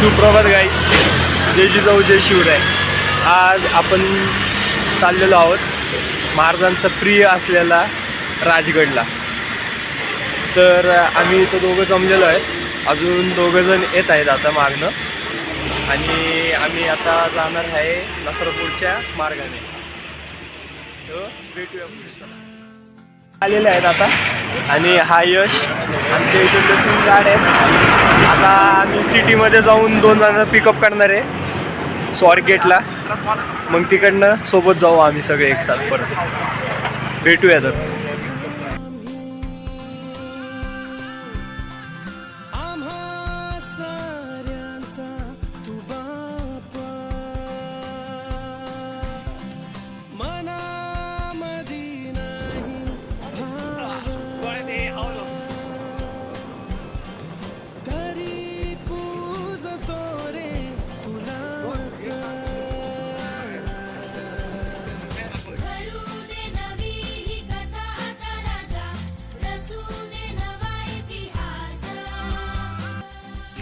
सुप्रभात गाईस जय जिजाऊ जय शिवराय. आज आपण चाललेलो आहोत महाराजांचा प्रिय असलेला राजगडला. तर आम्ही इथं दोघं जमलेलो आहेत अजून दोघं जण येत आहेत आता मागणं आणि आम्ही आता जाणार आहे नसरपूरच्या मार्गाने. तर भेटूया आलेले आहेत आता. आणि हा यश आमच्या इथून तीन गाड आहेत आता आम्ही सिटीमध्ये जाऊन दोन जण पिकअप करणार आहे. स्वारगेटला मग तिकडनं सोबत जाऊ आम्ही सगळे एक साथ परत. भेटूया तर.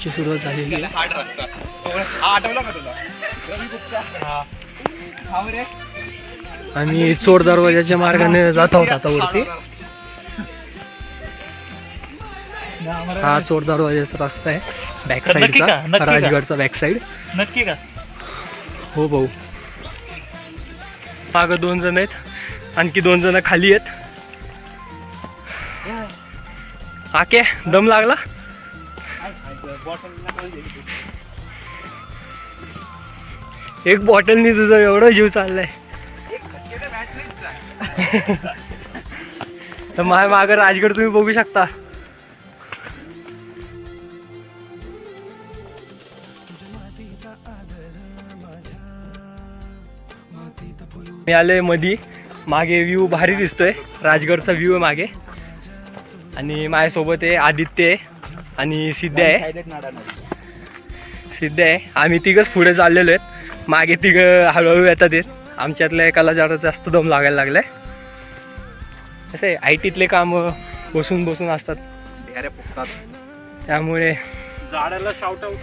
ची सुरुवात झालेली आहे. आणि चोर दरवाजाच्या मार्गाने जात आहोत आता वरती. हा चोर दरवाजाचा रस्ता आहे. बॅक? साईडचा? राजगडचा बॅक साईड नक्की का? हो भाऊ. मागं दोन जण आहेत. आणखी दोन जण खाली आहेत. आके दम लागला? एक बॉटलनी तुझं एवढं जीव चाललाय. तर माझ्या मागं राजगड तुम्ही बघू शकता. मी आले मधी. मागे व्ह्यू भारी दिसतोय. राजगडचा व्ह्यू आहे मागे. आणि माझ्यासोबत आहे आदित्य आहे. आणि सिद्ध आहे. सिद्ध आहे. आम्ही तिघच पुढे चाललेलो आहेत. मागे तिघ हळूहळू येतात आहेत. आमच्यातल्या एकाला जरा जास्त दम लागायला लागलाय. कसं आहे आय टीतले काम बसून बसून असतात. त्यामुळे झाडाला शाउट आउट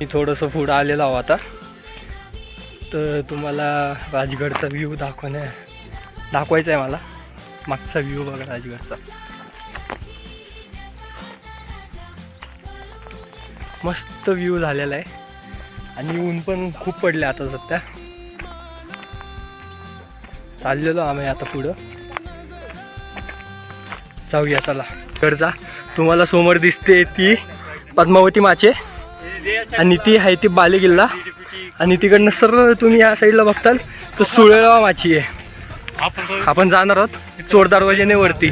मी थोडंसं पुढं आलेलो आहो आता. तर तुम्हाला राजगडचा व्ह्यू दाखवण्या दाखवायचा आहे मला. मागचा व्ह्यू बघा राजगडचा. मस्त व्ह्यू झालेला आहे. आणि ऊन पण खूप पडले आता सध्या. चाललेलो आम्ही आता पुढं. जाऊया चला. गडचा. तुम्हाला समोर दिसते ती पद्मावती माचे. आणि ती आहे ती बालेकिल्ला. आणि तिकडनं सरळ तुम्ही या साईडला बघताल तर सुळेला माची आहे. आपण जाणार आहोत चोर वजेने वरती.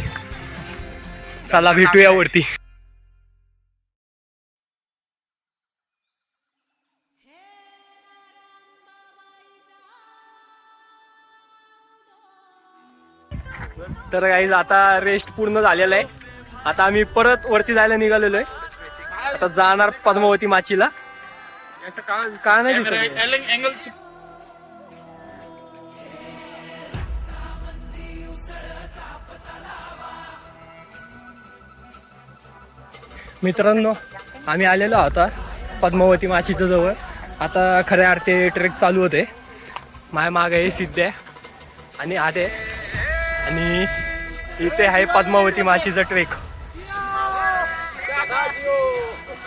चला भेटूया वरती. तर काही आता रेस्ट पूर्ण झालेला आहे. आता आम्ही परत वरती जायला निघालेलो आहे आता जाणार पद्मावती माचीला. का नाही दिसत. मित्रांनो आम्ही आलेलो आता पद्मावती माशीच्या जवळ. आता खऱ्या अर्थे ट्रेक चालू होते. माझ्या माग हे सिद्ध आहे. आणि आधे आणि इथे आहे पद्मावती माशीचं ट्रेक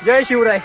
जय शिवराय.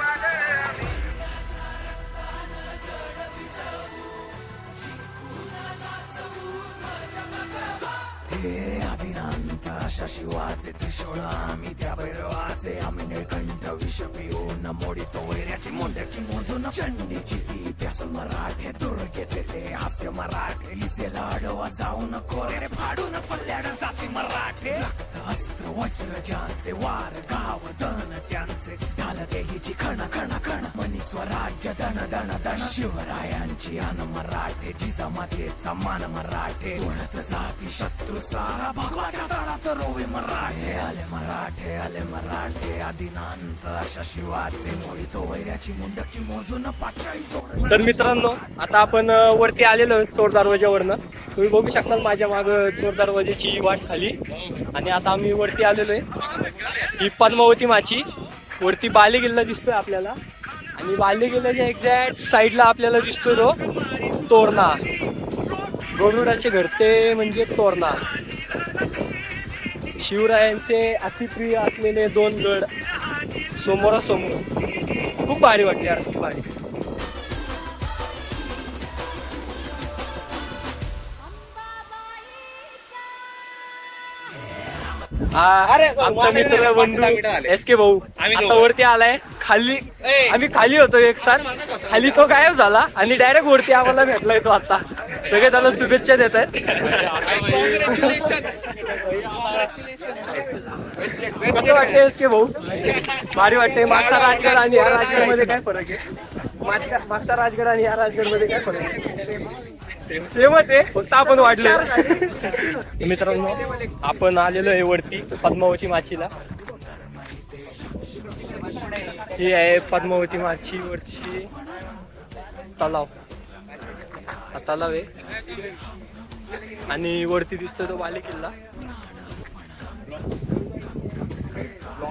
आदिनांत अशा शिवाचे आम्ही त्या भैरवाचे आम्ही निळकंठ विष पिऊन मोडितो वैऱ्याची मुंडकी मोजून चंडीची ती प्यास मराठे दुर्गेचे ते हास्य मराठे. हिचे लाडवा जाऊन कोरे फाडून पल्ल्याड जाती मराठे. रक्त अस्त्र वज्र ज्यांचे वार गाव दन त्यांचे. ढाल देगीची खण खण खण. मनी स्वराज्य दण दण दण शिवरायांची अन मराठे जिजामातेचा मान मराठे. उडत जाती शत्रू सारा भगवाच्या तळात रोवे मराठे. आले मराठे आले मराठे. आदिनांत अशा शिवाचे मोळी तो वैऱ्याची मुंडकी मोजून पाचही जोड तर मित्रांनो आता आपण वरती आलेलो आहे चोर दरवाज्यावरनं. तुम्ही बघू शकता माझ्या माग चोर दरवाज्याची वाट खाली. आणि आता आम्ही वरती आलेलो आहे. ही पद्मावती माची. वरती बाले किल्ला दिसतोय आपल्याला. आणि बाले किल्ल्याच्या एक्झॅक्ट साईडला आपल्याला दिसतोय तो तोरणा. गरुडाचे घरते म्हणजे तोरणा. शिवरायांचे अतिप्रिय असलेले दोन गड समोरासमोर. खूप भारी वाटते यार खूप भारी. आमचा मित्र बंधू एस के भाऊ. आता वरती आलाय खाली आम्ही खाली होतो एक साथ. खाली तो गायब झाला आणि डायरेक्ट वरती आम्हाला भेटलाय तो आता. सगळे त्याला शुभेच्छा देत आहेत. कसं वाटतंय एस के भाऊ? भारी वाटतंय. मागचा राजगड आणि या राजगडमध्ये काय फरक आहे? मागचा राजगड आणि या राजगडमध्ये काय फरक आहे? सेमच आहे फक्त आपण वाढलो मित्रांनो आपण आलेलो आहे वरती पद्मावती माचीला. ही आहे पद्मावती माची वरची तलाव. हा तलाव आहे. आणि वरती दिसतोय तो बाले किल्ला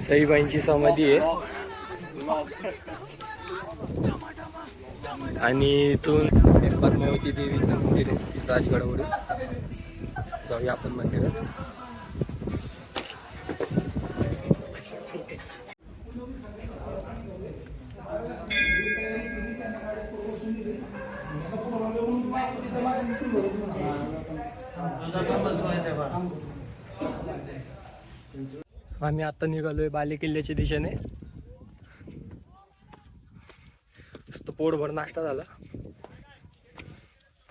साईबाईंची समाधी आहे. आणि इथून पद्मावती देवीचं मंदिर आहे राजगडावरून. जाऊया आपण मंदिरात. आम्ही आता निघालोय बाले किल्ल्याच्या दिशेने. मस्त पोटभर नाश्ता झाला.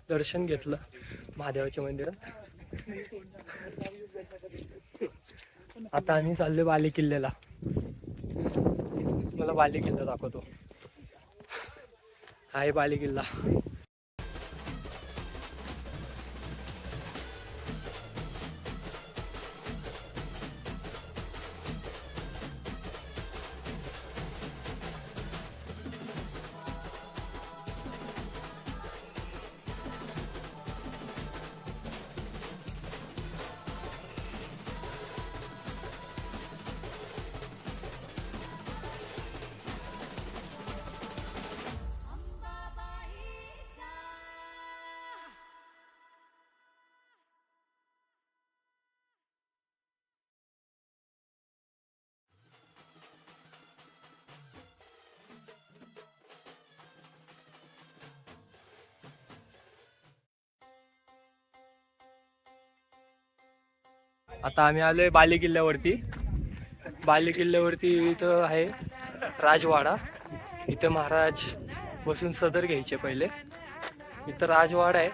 दर्शन घेतलं महादेवाच्या मंदिरात. आता आम्ही चाललो बाले किल्ल्याला. मला बाले किल्ला दाखवतो. आहे बाले किल्ला. आता आम्ही आलोय बाले किल्ल्यावरती. बाले किल्ल्यावरती इथं आहे राजवाडा. इथं महाराज बसून सदर घ्यायचे पहिले. इथं राजवाडा आहे.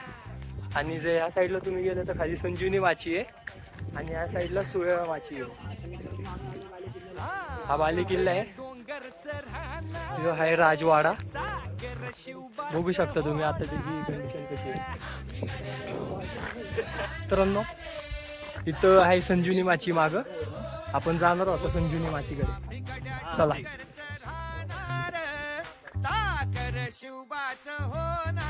आणि जे या साईडला तुम्ही गेले तर खाली संजीवनी माची आहे. आणि या साईडला सुळ्या माची आहे. हा बाले किल्ला आहे. जो आहे राजवाडा. बघू शकता तुम्ही आता त्याची कंडिशन कशी आहे. इथं आहे संजीवनी माची माग. आपण जाणार आहोत संजीवनी माचीकडे. चला. साखर शिवबाच होणार.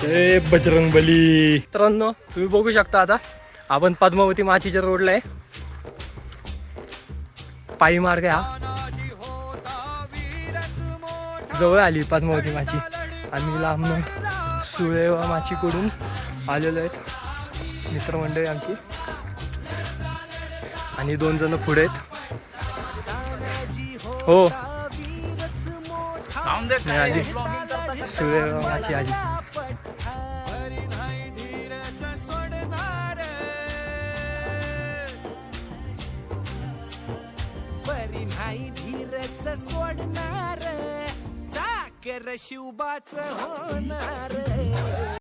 जय बजरंग बली. मित्रांनो तुम्ही बघू शकता आता आपण पद्मावती माचीच्या रोडला आहे. पायी मार्ग आहे हा. जवळ आली पद्मावती माची. आम्ही लांबनं सुळेवा माचीकडून आलेलो आहेत मित्रमंडळी आमची. आणि दोन जण पुढे आहेत. हो. नाही आली सुळेवा माची आली नाही धीरच सोडणार चाकर शिवबाच होणार.